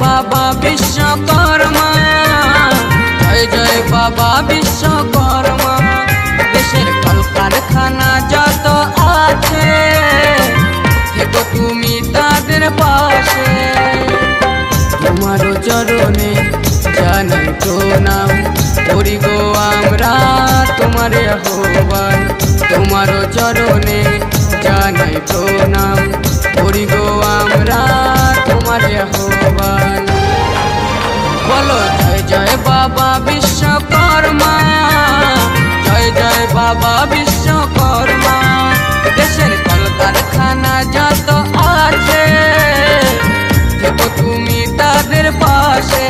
বাবা বিশ্বকর্মা। জয় জয় বাবা বিশ্বকর্মা। দেশের কলকারখানা যত আছে থেকো তুমি তাদের পাশে। তোমার চরণে জানাই নাম, করি গো আমরা তোমার আহ্বান। তোমার চরণে জানাই প্রণাম, করি গো আমরা তোমার আহ্বান। জয় বাবা বিশ্বকর্মা। জয় জয় বাবা বিশ্বকর্মা। দেশের কলকারখানা যত আছে তুমি তাদের পাশে।